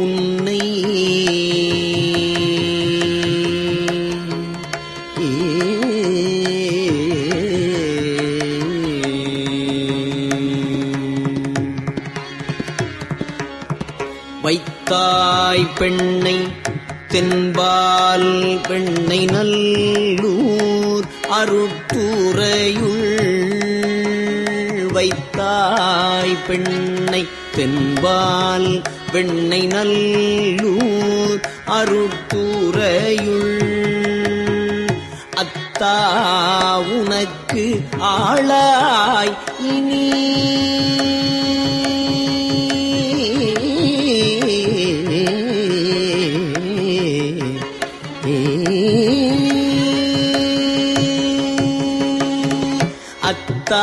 உன்னை வைத்தாய் பெண்ணை தென்பால் பெண்ணை நல் வைத்தாய் பெண்ணை தென்பால் வெண்ணை நல்லூர் அருட்டுறையுள் அத்தா உனக்கு ஆளாய் இனி. அத்தா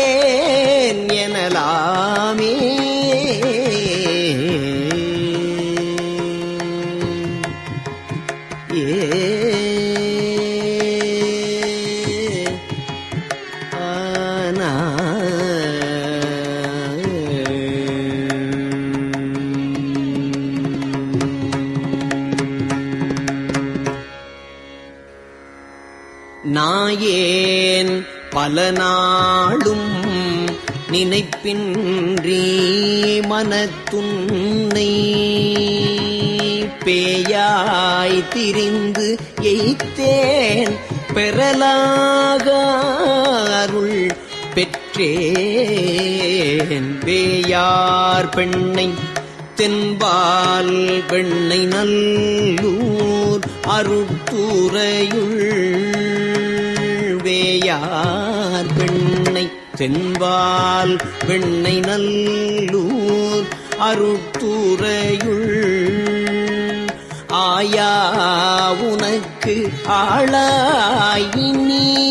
பெண்ணை தென்பால் பெண்ணை நல்லூர் அருட்டுறையுள் வேயார் பெண்ணை தென்பால் பெண்ணை நல்லூர் அருட்டுறையுள் ஆயா உனக்கு ஆளாயினீ.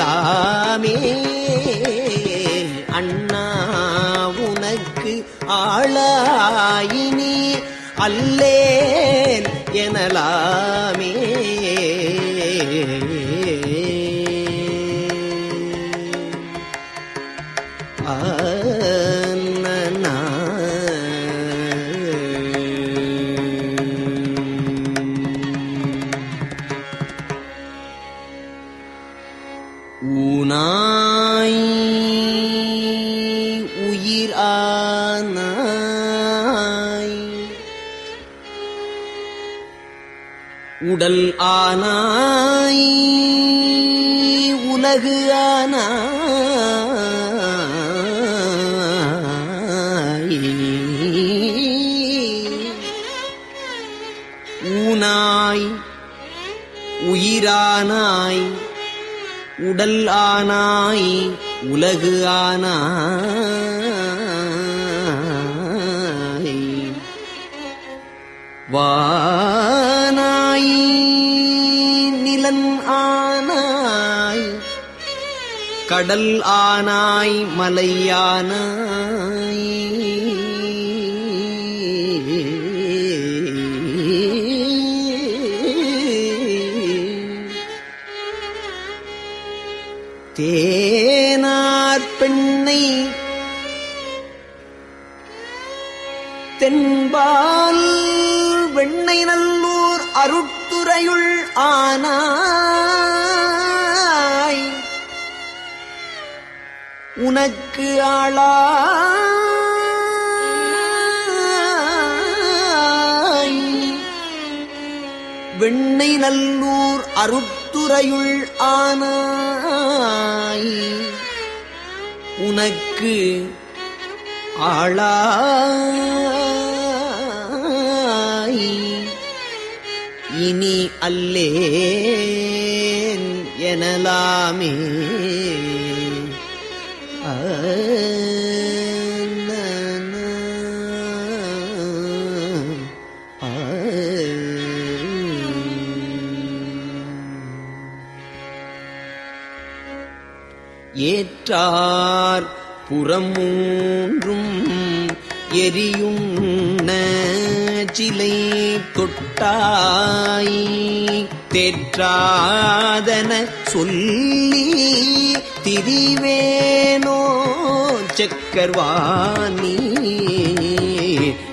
அல்லேன் அண்ணா உனக்கு ஆளாயினி அல்லேன் எனலாமே. துணாய் உயிர் ஆனாய். உடல் ஆனாய். உடல் ஆனாய் உலகு ஆனாய். வானாய் நிலன் ஆனாய். கடல் ஆனாய் மலையானாய் ஆளாய். வெண்ணை நல்லூர் அருத்துறையுள் ஆனாய். உனக்கு ஆளாய். இனி அல்லேன் எனலாமே. ஏற்றார் புறமூன்றும் எரியும் சிலை தொட்டாய் தேற்றாதன சொல்லி திரிவேனோ சக்கர்வாணி.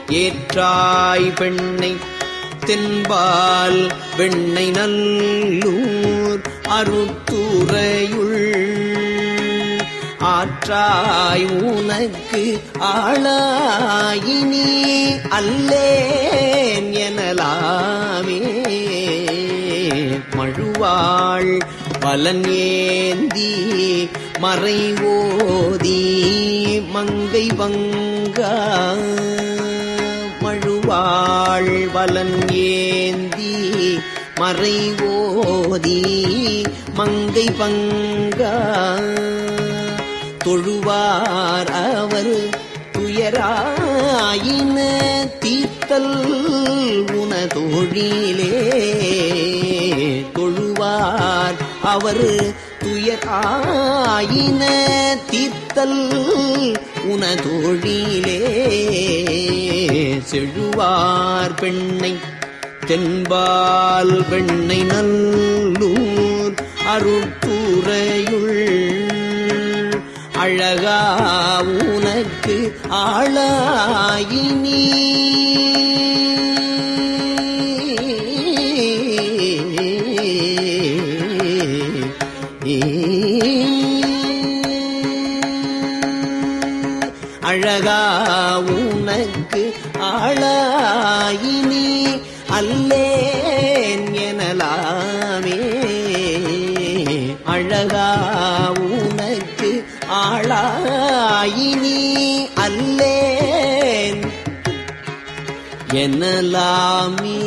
ஏற்றாய் பெண்ணை தென்பால் வெண்ணை நல்லூர் அருத்துறையுள் ஆற்றாய் உனக்கு ஆளாயினி அல்லேன் எனலாமே. மழுவாள் பலன் ஏந்தி மறை ஓதி மங்கை வங்கா மழுவாள் பலன் ஏந்தி மறை ஓதி மங்கை பங்கா தொழுவார் அவர் துயராயின தீர்த்தல் உனதொழிலே தொழுவார் அவர் துயராயின தீர்த்தல் உனதொழிலே. செழுவார் பெண்ணை தென்பால் பெண்ணை நல்லூர் அருட்புறையுள் அழகா உனக்கு ஆளாயினீ எனலாமே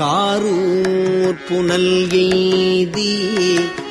காரூர் புனல் எய்தி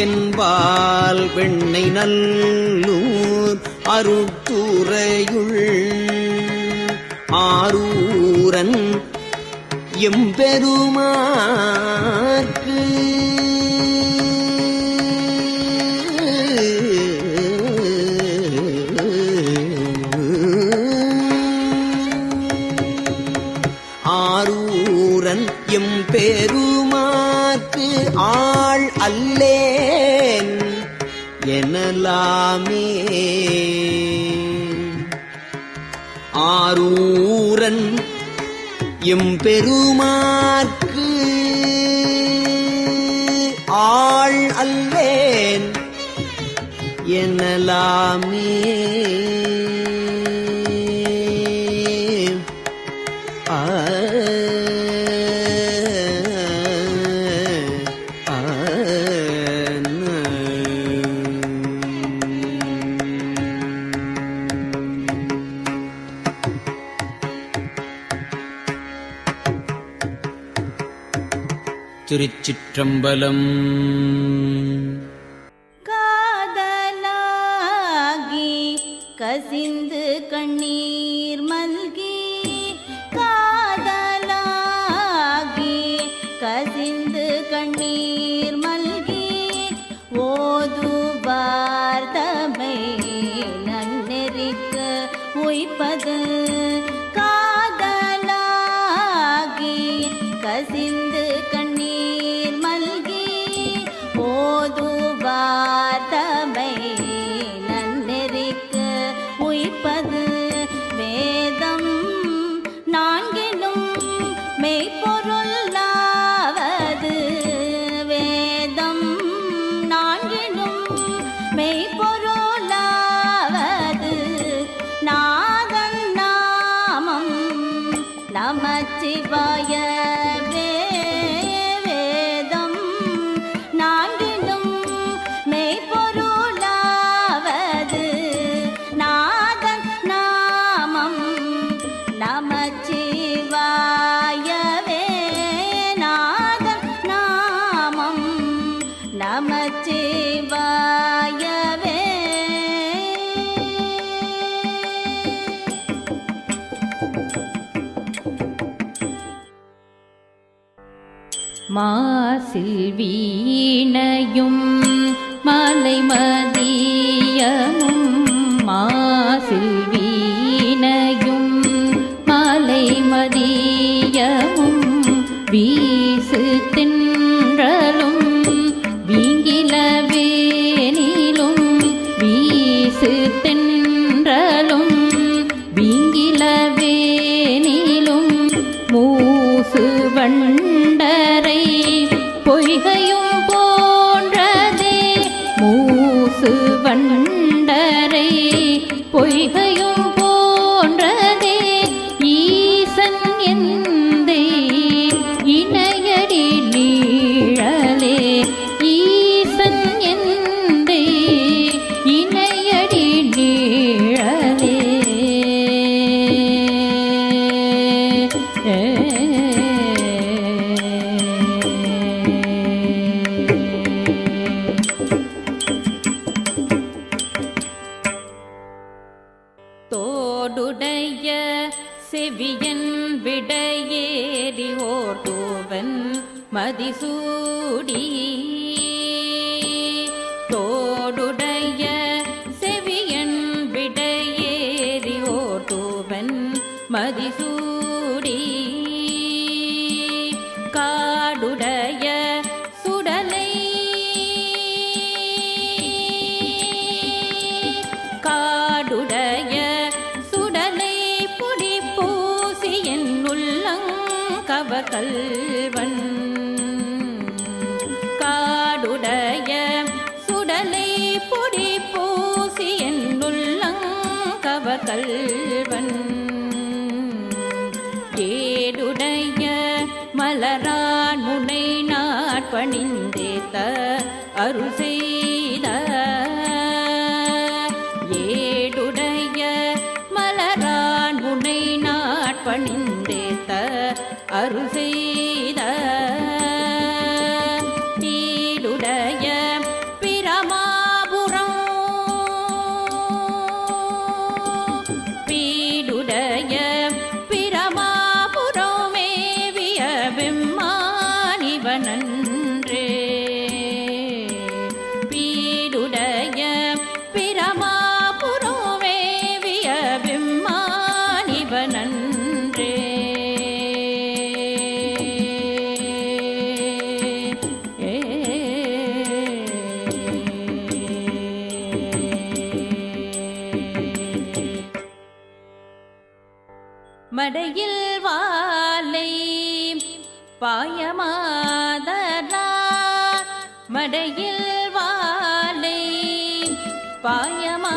தென்பால் வெண்ணை நல்லூர் அருட்துறையுள் ஆரூரன் எம்பெருமான் எம்பெருமார் திருச்சிற்றம்பலம். நமச்சிவாய மாசில் வீணையும் மதியன் விடையேறி ஓர் தூவன் மதிசூடி அருகே பாயமாதரா மடையில் வாழை பாயமா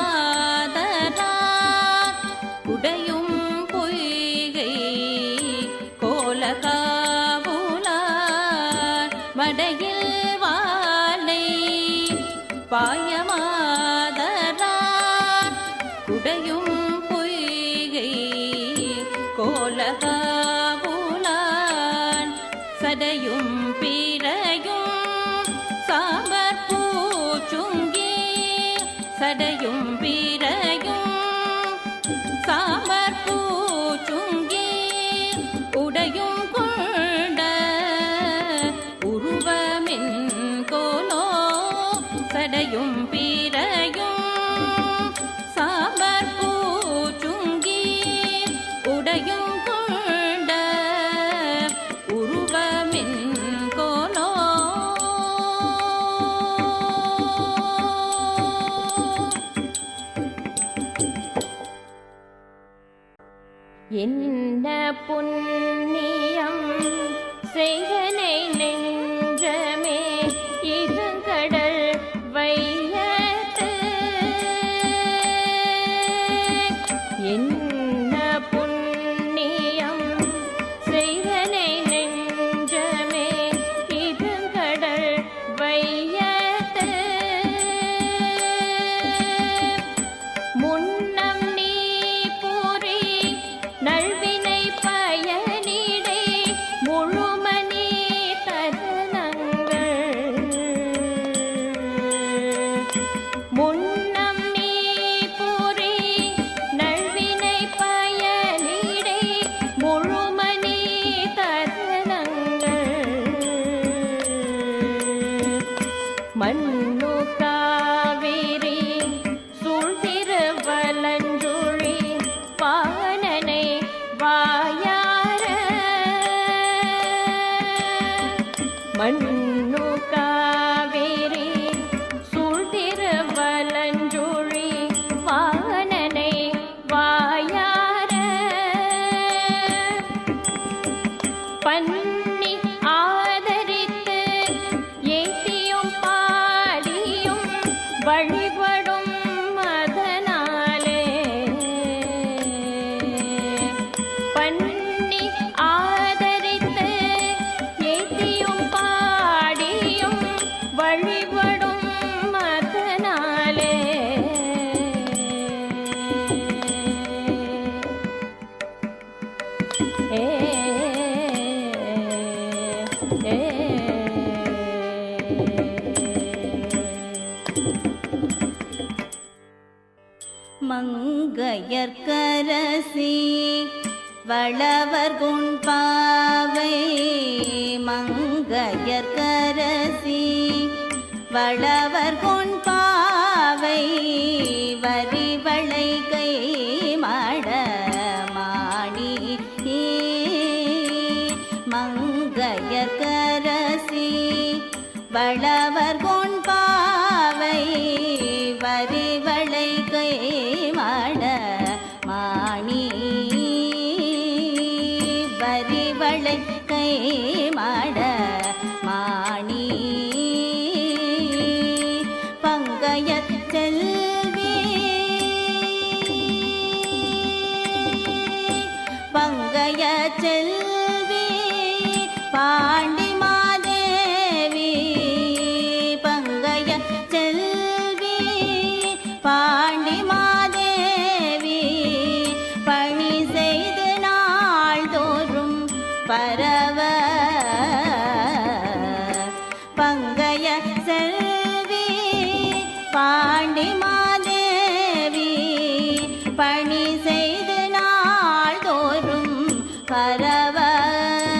Bye.